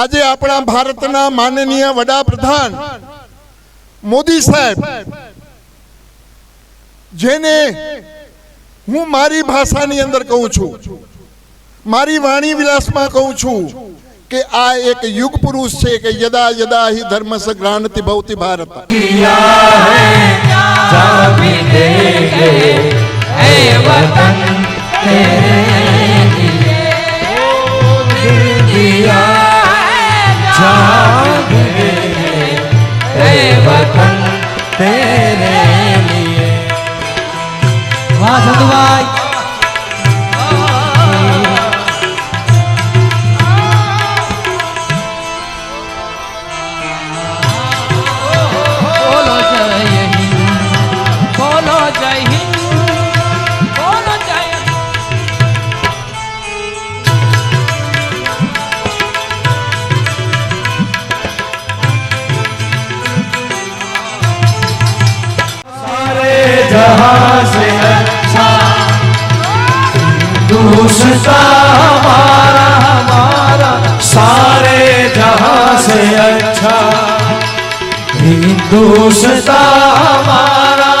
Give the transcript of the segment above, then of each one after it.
આજે આપણા ભારતના માનનીય વડાપ્રધાન મોદી સાહેબ, જેને હું મારી ભાષાની અંદર કહું છું, મારી વાણી વિલાસમાં કહું છું કે આ એક યુગ પુરુષ છે કે યદા યદા હિ ધર્મ ગ્રાંતિ ભવતી ભારત. વાહ સંતભાઈ બોલો हिंदुस्ता हमारा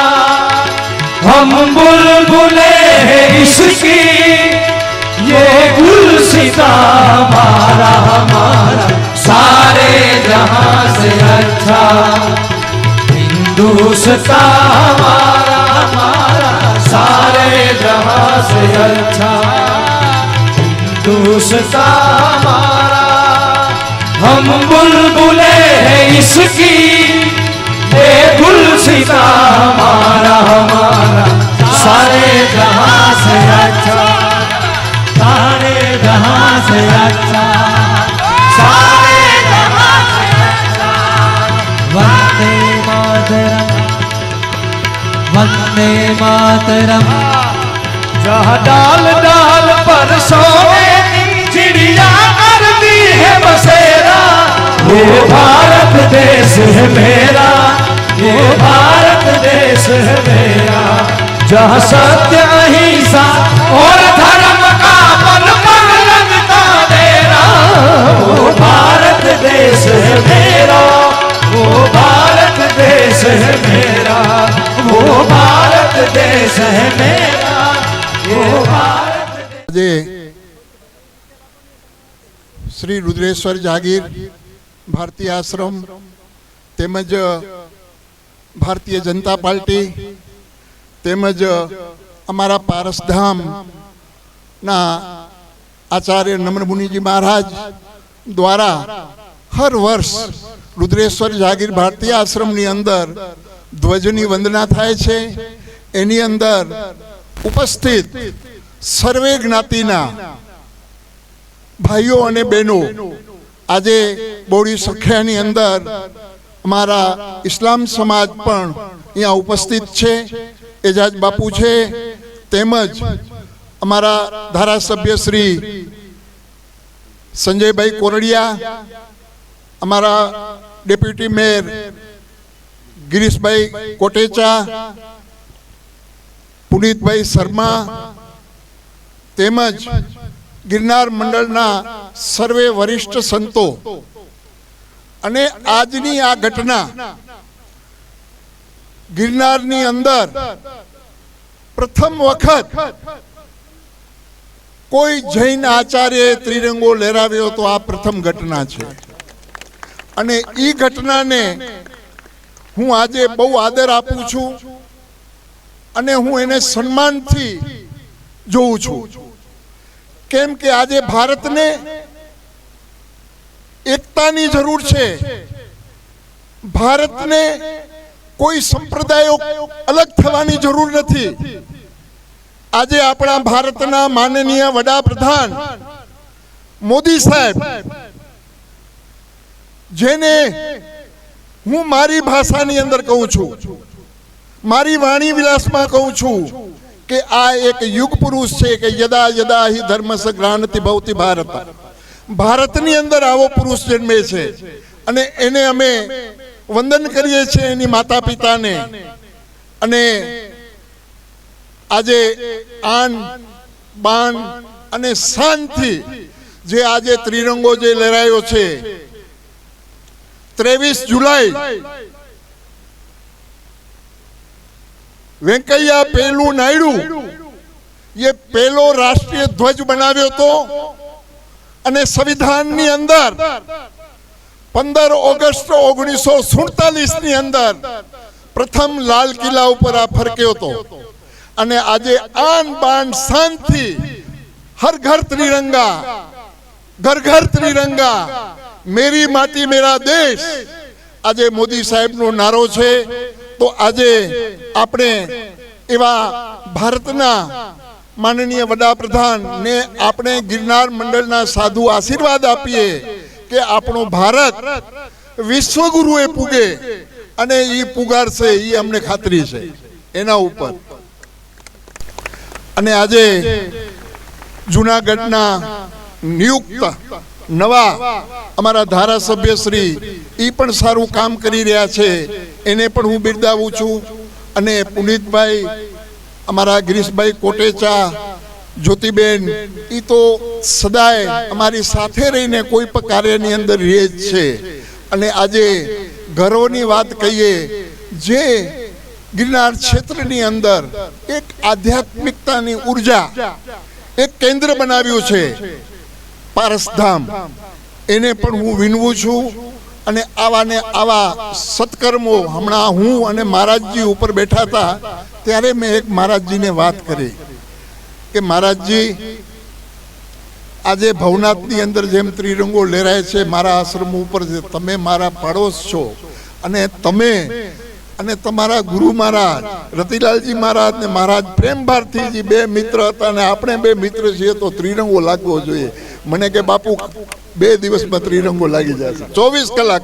हम बुलबुले हैं इसकी ये गुलसिता हमारा हमारा सारे जहां से अच्छा हिंदुस्ता हमारा हमारा सारे जहां से अच्छा हिंदुस्ता हमारा हम बुलबुले हैं इसकी मातरम। जहाँ डाल डाल पर सोने, चिड़िया करती है बसेरा। ये भारत देश है मेरा वो भारत देश है मेरा। जहाँ सत्य, अहिंसा और धर्म का पल पल लगता मेरा, वो भारत देश है मेरा, वो भारत देश है मेरा, वो भारत આજે શ્રી રુદ્રેશ્વર જાગીર ભારતીય આશ્રમ તેમજ ભારતીય જનતા પાર્ટી તેમજ અમારા પારસધામ ના આચાર્ય નમ્રમુનિજી મહારાજ દ્વારા હર વર્ષ રુદ્રેશ્વર જાગીર ભારતીય આશ્રમની અંદર ધ્વજની વંદના થાય છે. એની અંદર ઉપસ્થિત સર્વે જ્ઞાતિના ભાઈઓ અને બહેનો. આજે બોડી સખ્યાની અંદર અમારા ઇસ્લામ સમાજ પણ અહીંયા ઉપસ્થિત છે. એજાજ બાપુ છે, તેમજ અમારા ધારાસભ્ય શ્રી સંજયભાઈ કોરડિયા, અમારા ડેપ્યુટી મેયર ગિરીશભાઈ કોટેચા પુનિતભાઈ શર્મા તેમજ ગિરનાર મંડળના સર્વે વરિષ્ઠ સંતો અને આજની આ ઘટના ગિરનારની અંદર પ્રથમ વખત કોઈ જૈન આચાર્યએ ત્રિરંગો લહેરાવ્યો તો આ પ્રથમ ઘટના છે. અને એ ઘટનાને હું આજે બહુ આદર આપું છું. અને હું એને સન્માનથી જોઉં છું. કેમ કે આજે ભારતને એકતાની જરૂર છે. ભારતને કોઈ સંપ્રદાયો અલગ થવાની જરૂર નથી. આજે આપણા ભારતના માનનીય વડાપ્રધાન મોદી સાહેબ, જેને હું મારી ભાષાની અંદર કહું છું. મારી વાણી વિલાસમાં કહું છું કે આ એક યુગ પુરુષ છે કે યદા યદા હિ ધર્મ ગ્રાંતિ ભવતિ ભારત. ભારતની અંદર આવો પુરુષ જન્મે છે અને એને અમે વંદન કરીએ છીએ એની માતા પિતાને અને આજે આન, બાન અને શાનથી જે આજે ત્રિરંગો જે લહેરાયો છે, ત્રેવીસ જુલાઈ વેંકૈયા પેલું નાયડુ. એ પેલો રાષ્ટ્રીય ધ્વજ બનાવ્યો હતો અને સંવિધાનની અંદર પંદર ઓગસ્ટ ઓગણીસો સુડતાલીસની અંદર પ્રથમ લાલ કિલ્લા ઉપર આ ફરક્યો હતો. અને આજે આન બાન શાંતિ, હર ઘર ત્રિરંગા, ઘર ઘર ત્રિરંગા, મેરી માટી મેરા દેશ. આજે મોદી સાહેબનો નારો છે. તો આજે આપણે એવા ભારતના માનનીય વડાપ્રધાન ને આપણે ગિરનાર મંડળના સાધુ આશીર્વાદ આપીએ કે આપણો ભારત વિશ્વગુરુએ પૂગે અને એ પુગાડશે એ અમને ખાતરી છે. એના ઉપર. અને આજે જુનાગઢના નિયુક્ત નવા અમારા ધારાસભ્ય શ્રી એ પણ સારું કામ કરી રહ્યા છે. એને પણ હું બિરદાવું છું. અને પુનિતભાઈ, અમારા ગિરીશભાઈ કોટેચા, જ્યોતિબેન એ તો સદાય અમારી સાથે રહીને કોઈ પણ કાર્યની અંદર રહે જ છે. અને આજે ગર્વની વાત કહીએ, જે ગિરનાર ક્ષેત્રની અંદર એક આધ્યાત્મિકતાની ઊર્જા એક કેન્દ્ર બનાવ્યું છે. પારસધામ એને પણ હું વિનવું છું અને આવા ને આવા સત્કર્મો હમણાં હું અને મહારાજજી ઉપર બેઠા હતા, ત્યારે મેં એક મહારાજજીને વાત કરી કે મહારાજજી, આજે ભવનાથની અંદર જેમ ત્રિરંગો લહેરાય છે, મારા આશ્રમ ઉપર તમે મારા પાડોશ છો અને તમે અને તમારા ગુરુ મહારાજ, રતિલાલજી મહારાજ ને મહારાજ પ્રેમ ભારતીજી બે મિત્ર હતા અને આપણે બે મિત્ર છીએ તો ત્રિરંગો લાગવો જોઈએ. મને કે બાપુ, બે દિવસમાં ત્રિરંગો લાગી જશે. ચોવીસ કલાક.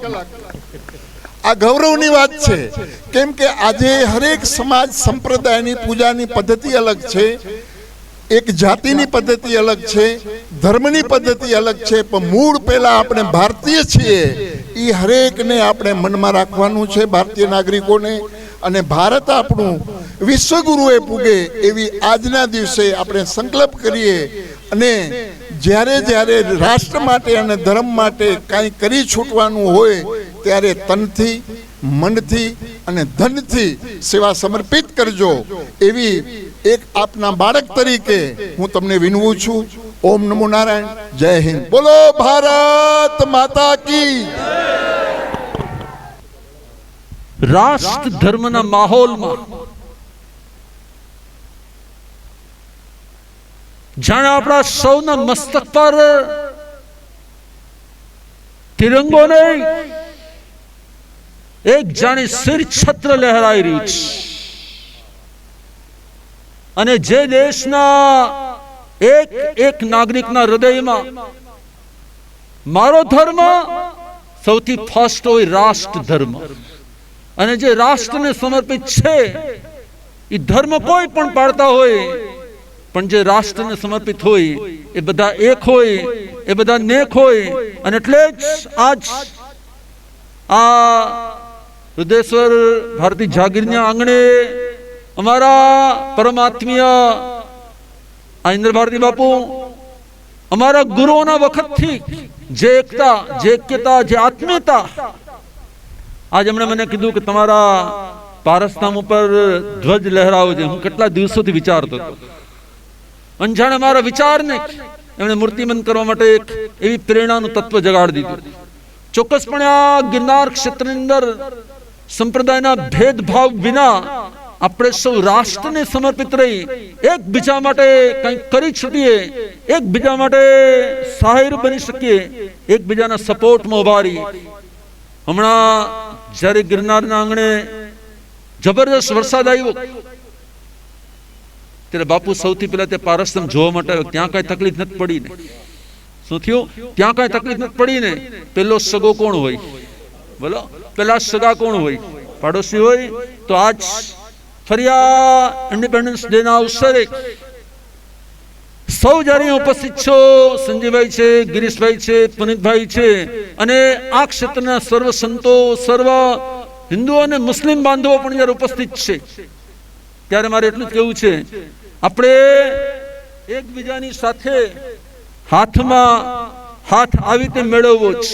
આ ગૌરવની વાત છે. કેમ કે આજે હરેક સમાજ સંપ્રદાયની પૂજાની પદ્ધતિ અલગ છે. એક જાતિની પદ્ધતિ અલગ છે. ધર્મની પદ્ધતિ અલગ છે. પણ મૂળ પહેલા આપણે ભારતીય છીએ. એ હરેકને આપણે મનમાં રાખવાનું છે ભારતીય નાગરિકોને. અને ભારત આપણું વિશ્વગુરુએ પૂગે એવી આજના દિવસે આપણે સંકલ્પ કરીએ. અને જ્યારે જ્યારે રાષ્ટ્ર માટે અને ધર્મ માટે કાંઈ કરી છૂટવાનું હોય, ત્યારે તનથી, મનથી અને ધનથી સેવા સમર્પિત કરજો. એવી એક આપના બાળક તરીકે હું તમને વિનવું છું. ઓમ નમો નારાયણ. જય હિન્દ. બોલો ભારત માતા કી રાષ્ટ્ર ધર્મના માહોલમાં જાણે આપણા સૌના મસ્તક પર તિરંગો નહીં, એક જાણે શિર છત્ર લહેરાઈ રહી છે. અને જે દેશના એક એક નાગરિકના હૃદયમાં મારો ધર્મ સૌથી ફર્સ્ટ હોય રાષ્ટ્ર ધર્મ અને જે રાષ્ટ્રને સમર્પિત છે એ ધર્મ કોઈ પણ પાડતા હોય, પણ જે રાષ્ટ્રને સમર્પિત હોય, એ બધા એક હોય, એ બધા નેક હોય, અને એટલે જ આજ આ રુદેશ્વર ભારતી જાગીરના આંગણે અમારા પરમાત્મીય આ ઇન્દ્ર બાપુ, અમારા ગુરુઓના વખતથી જે એકતા, જે એક્યતા, જે આત્મીયતા, આજ એમણે મને કીધું કે તમારા પારસનામ ઉપર ધ્વજ લહેરાવો છે. હું કેટલા દિવસોથી વિચારતો હતો. અંજાણે મારા વિચારને એમણે મૂર્તિમંત કરવા માટે એક એવી પ્રેરણાનું તત્વ જગાડી દીધું. ચોક્કસપણે આ ગિરનાર ક્ષેત્રની અંદર સંપ્રદાયના ભેદભાવ વિના આપણે સૌ રાષ્ટ્રને સમર્પિત રહી એકબીજા માટે કંઈક કરી છૂટીએ એકબીજા માટે સહાયરૂપ બની શકીએ એકબીજાના સપોર્ટમાં ઊભા રહી હમણાં જ્યારે ગિરનારના આંગણે જબરદસ્ત વરસાદ આવ્યો ત્યારે બાપુ સૌથી પહેલા તે પારસ્તમ જોવા માટે આવ્યો. ત્યાં કાંઈ તકલીફ નથી પડી ને શું થયું? ત્યાં કાંઈ તકલીફ નથી પડી ને પેલો સગો કોણ હોય? બોલો પેલા સગા કોણ હોય? પાડોશી હોય? તો આજ ફરી આ ઇન્ડિપેન્ડન્સ ડે ના અવસરે સૌ જ્યારે ઉપસ્થિત છો. સંજીવભાઈ છે, ગિરીશભાઈ છે, પુનિતભાઈ છે. અને આ ક્ષેત્રના સર્વ સંતો, સર્વ હિન્દુ અને મુસ્લિમ બાંધવો પણ જ્યારે ઉપસ્થિત છે, ત્યારે મારે એટલું જ કહેવું છે. આપણે એકબીજાની સાથે હાથમાં હાથ આવી રીતે મેળવવો જ.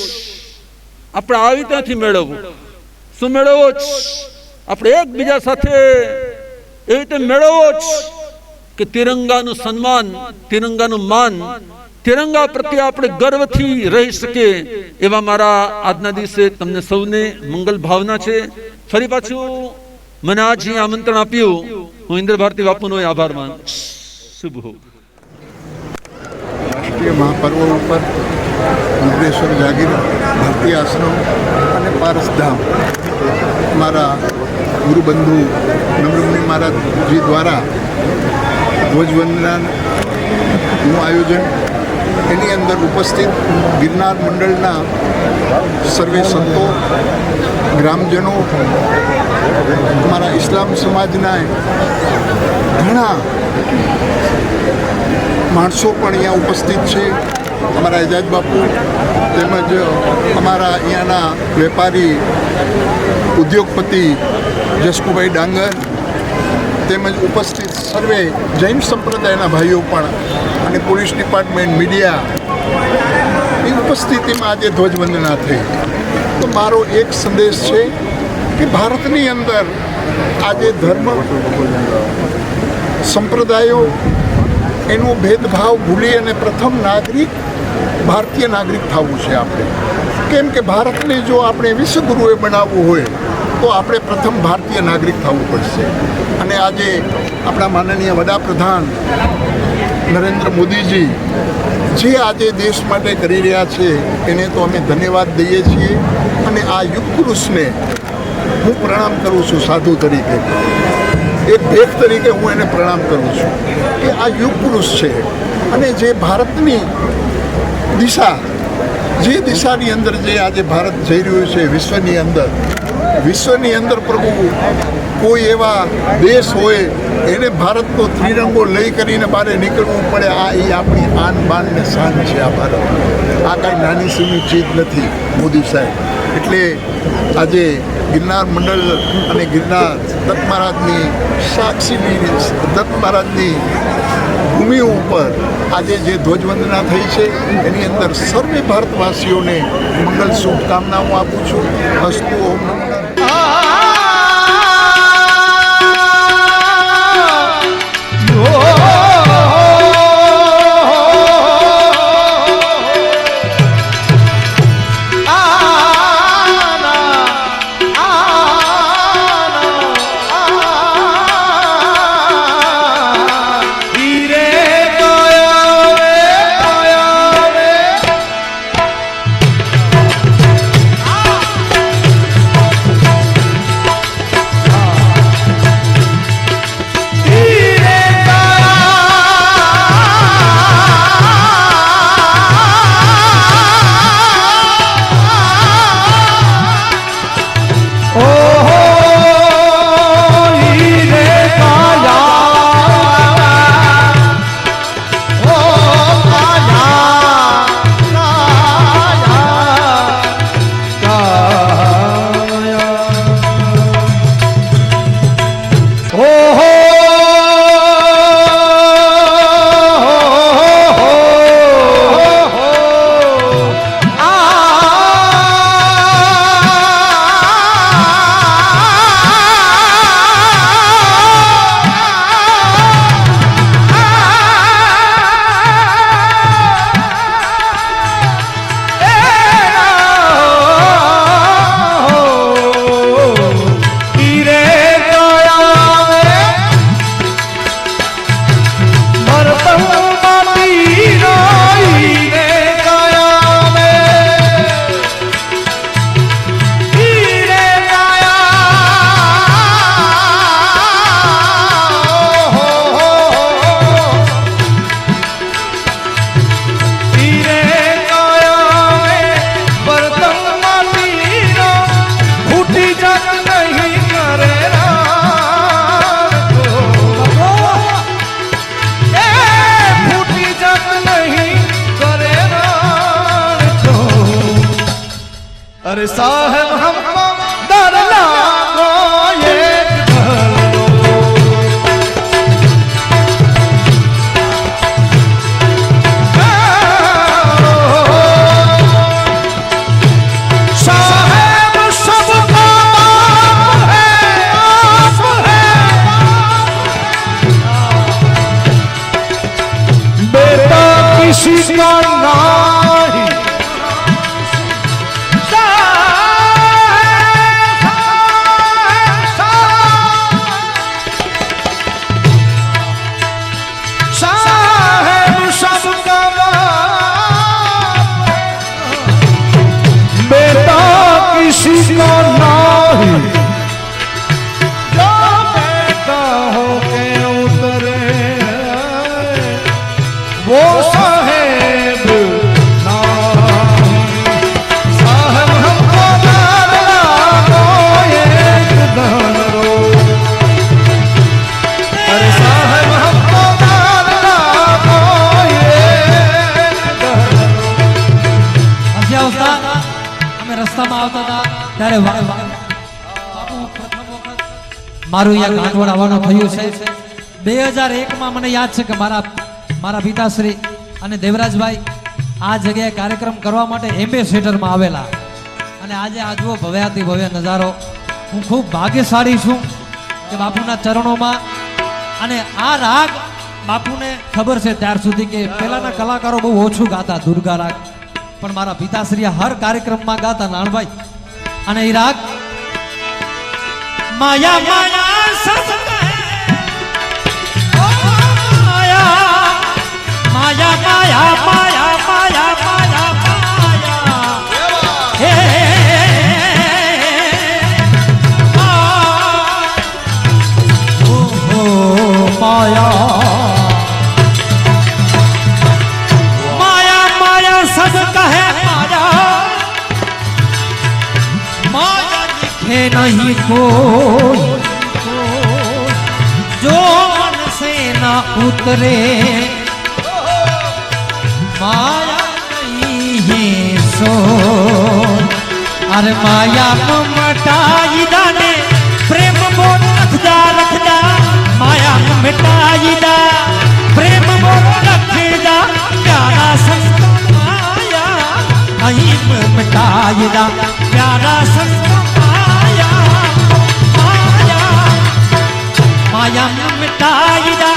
આપણે આવી ત્યાંથી મેળવવું. શું મેળવવો જ? આપણે એકબીજા સાથે એ રીતે મેળવવો જ કે તિરંગાનું સન્માન, તિરંગાનું માન, તિરંગા પ્રત્યે આપણે ગર્વથી રહી શકીએ. એવા મારા આજના દિવસે તમને સૌને મંગલ ભાવના છે. ફરી પાછું મને આજ આમંત્રણ આપ્યું. હું ઇન્દ્ર ભારતી બાપુનો આભાર માનું. શુભ હો. રાષ્ટ્રીય મહાપર્વ ઉપર મુદ્રેશ્વર જાગીર, ભારતીય આશ્રમ અને પારસધામ મારા ગુરુબંધુ નમ્રમુનિ મહારાજજી દ્વારા ધ્વજવંદનાનું આયોજન એની અંદર ઉપસ્થિત ગિરનાર મંડળના સર્વે સંતો, ગ્રામજનો, અમારા ઇસ્લામ સમાજના ઘણા માણસો પણ અહીંયા ઉપસ્થિત છે. અમારા એજાજ બાપુ તેમજ અમારા અહીંયાના વેપારી ઉદ્યોગપતિ જસકુભાઈ ડાંગર તેમજ ઉપસ્થિત સર્વે જૈન સંપ્રદાયના ભાઈઓ પણ અને પોલીસ ડિપાર્ટમેન્ટ, મીડિયા એ ઉપસ્થિતિમાં આજે ધ્વજવંદના થઈ. તો મારો એક સંદેશ છે કે ભારતની અંદર આજે ધર્મ સંપ્રદાયો એનો ભેદભાવ ભૂલી અને પ્રથમ નાગરિક ભારતીય નાગરિક થવું છે આપણે. કેમ કે ભારતને જો આપણે વિશ્વગુરુએ બનાવવું હોય, તો આપણે પ્રથમ ભારતીય નાગરિક થવું પડશે. અને આજે આપણા માનનીય વડાપ્રધાન નરેન્દ્ર મોદીજી જે આજે દેશ માટે કરી રહ્યા છે, એને તો અમે ધન્યવાદ દઈએ છીએ. અને આ યુગ પુરુષને હું પ્રણામ કરું છું સાધુ તરીકે. એક ભેખ તરીકે હું એને પ્રણામ કરું છું કે આ યુગ પુરુષ છે. અને જે ભારતની દિશા. જે દિશાની અંદર જે આજે ભારત જઈ રહ્યું છે, વિશ્વની અંદર. વિશ્વની અંદર પ્રભુ કોઈ એવા દેશ હોય, એને ભારતનો ત્રિરંગો લઈ કરીને બહાર નીકળવું પડે, આ એ આપણી આન બાનને શાન છે આ ભારત. આ કાંઈ નાની સૂની ચીજ નથી, મોદી સાહેબ. એટલે આજે ગિરનાર મંડળ અને ગિરનાર દત્ત મહારાજની સાક્ષીની, દત્ત મહારાજની ભૂમિ ઉપર આજે જે ધ્વજવંદના થઈ છે, એની અંદર સર્વે ભારતવાસીઓને મંગલ શુભકામનાઓ આપું છું. અસ્તુ ઓમ મારું અહીંયા ગાંઠવડ આવવાનું થયું છે. બે હજાર એકમાં મને યાદ છે કે મારા મારા પિતાશ્રી અને દેવરાજભાઈ આ જગ્યાએ કાર્યક્રમ કરવા માટે એમ્બેસેડરમાં આવેલા. અને આજે આ જુઓ ભવ્યાતિ ભવ્ય નજારો. હું ખૂબ ભાગ્યશાળી છું કે બાપુના ચરણોમાં અને આ રાગ બાપુને ખબર છે ત્યાર સુધી કે પહેલાના કલાકારો બહુ ઓછું ગાતા, દુર્ગા રાગ. પણ મારા પિતાશ્રી હર કાર્યક્રમમાં ગાતા નાણભાઈ અને એ રાગ માયા માયા नहीं कोई। उतरे। माया नहीं है सो। अरे माया मटाई दाने प्रेम बोल रख जा रख जा माया मिटाई दा प्रेम बोल रख जा प्यारा संत माया, नहीं मिटाई दा प्यारा संत माया माया माया मिटाई दा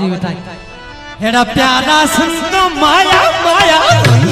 પેલા થાય હેડા પ્યારા સંત માયા માયા.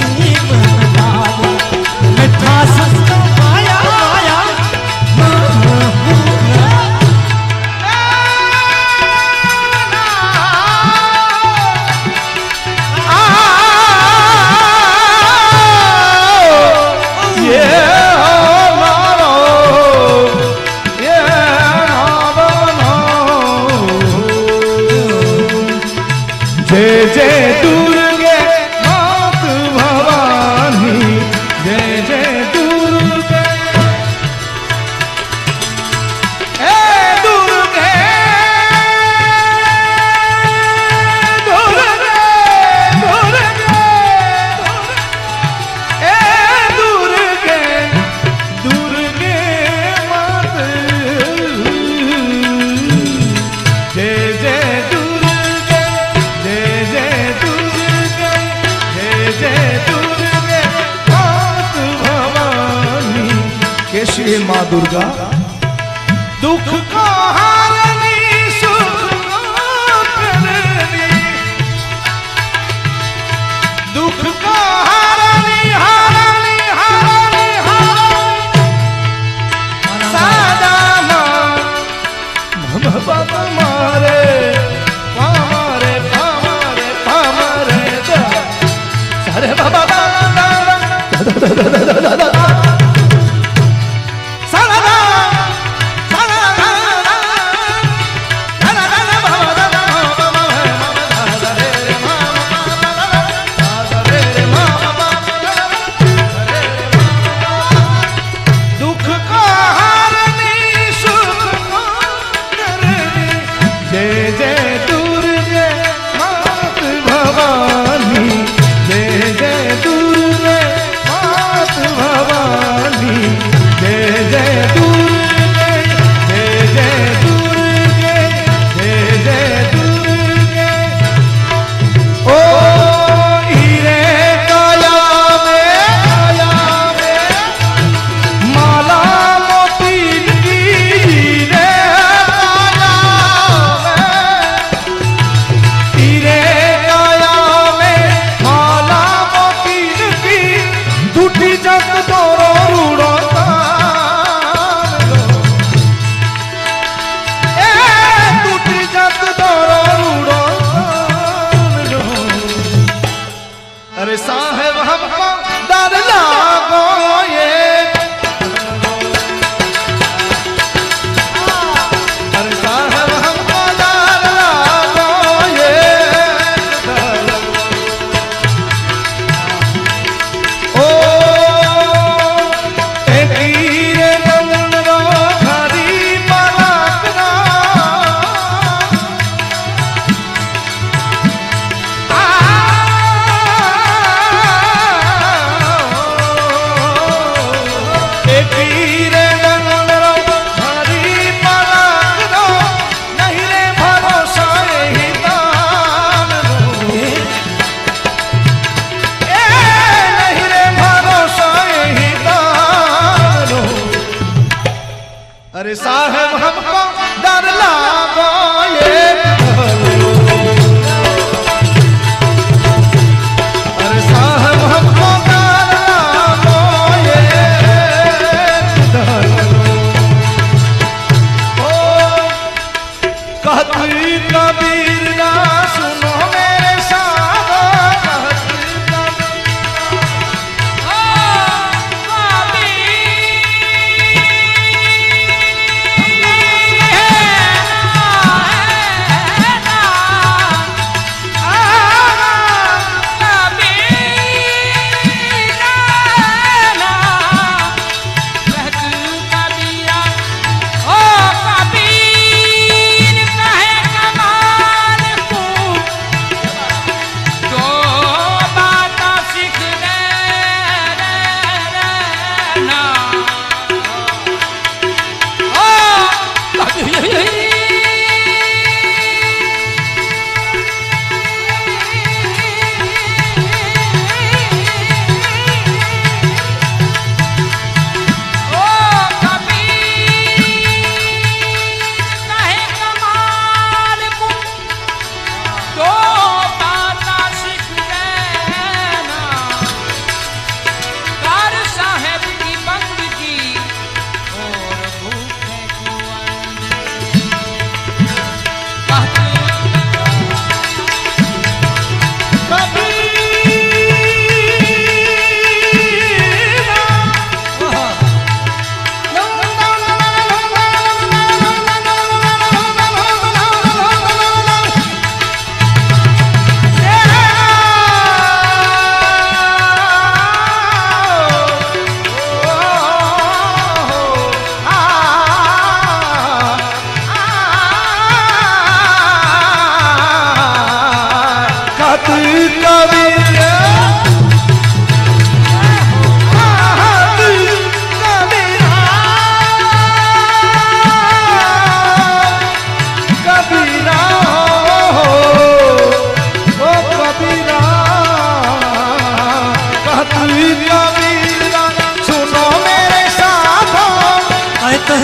对对对。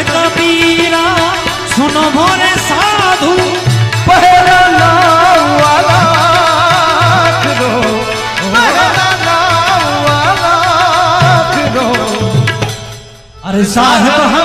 કબીરા સુનો ભોરે સાધુ પહેલા અરે સાહેબ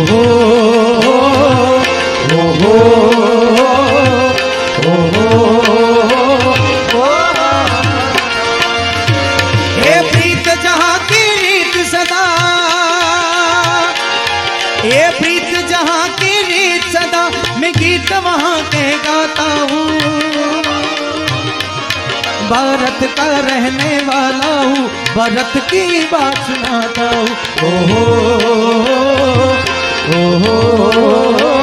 ये प्रीत जहाँ की रीत सदा गाता हूँ। भारत का रहने वाला हूँ, भारत की बात सुनाता हूँ। ओहो ও